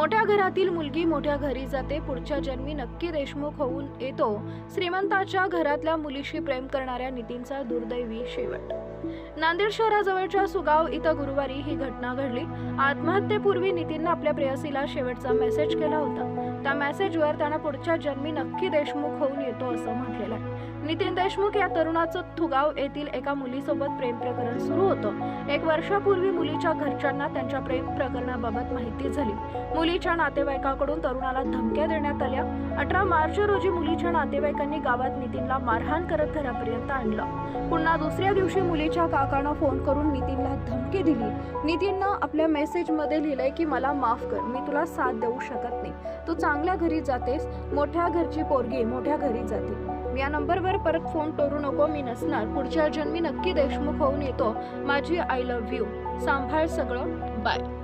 मोठ्या घरातील मुलगी मोठ्या घरी जाते. पुढच्या जन्मी नक्की देशमुख होऊन येतो. श्रीमंताच्या घरातल्या मुलीशी प्रेम करणाऱ्या नितीनचा दुर्दैवी शेवट. नांदेड शहराजवळच्या सुगाव इथं गुरुवारी ही घटना घडली. आत्महत्येपूर्वी नितीननं आपल्या प्रेयसीला शेवटचा मेसेज केला होता. त्या मेसेजवर त्यानं पुढच्या जन्मी नक्की देशमुख होऊन येतो असं म्हटलेलं आहे. नितीन देशमुख या तरुणाचं थुगाव येथील एका मुलीसोबत प्रेम प्रकरण सुरू होतं. एक वर्षापूर्वी मुलीच्या घरच्यांना त्यांच्या प्रेम प्रकरणाबाबत माहिती झाली. मुलीच्या नातेवाईकाकडून तरुणाला धमक्या देण्यात आल्या. अठरा मार्च रोजी मुलीच्या नातेवाईकांनी गावात नितीनला मारहाण करत घरापर्यंत आणलं. पुन्हा दुसऱ्या दिवशी मुलीच्या काकानं फोन करून नितीनला धमकी दिली. नितीननं आपल्या मेसेजमध्ये लिहिलंय की मला माफ कर. मी तुला साथ देऊ शकत नाही. तू चांगल्या घरी जातेस मोठ्या घरची पोरगी मोठ्या घरी जाते. या नंबरवर परत फोन करू नको मी नसणार. पुढच्या जन्मी नक्की देशमुख होऊन येतो. माझी आय लव्ह यू सांभाळ सगळं. बाय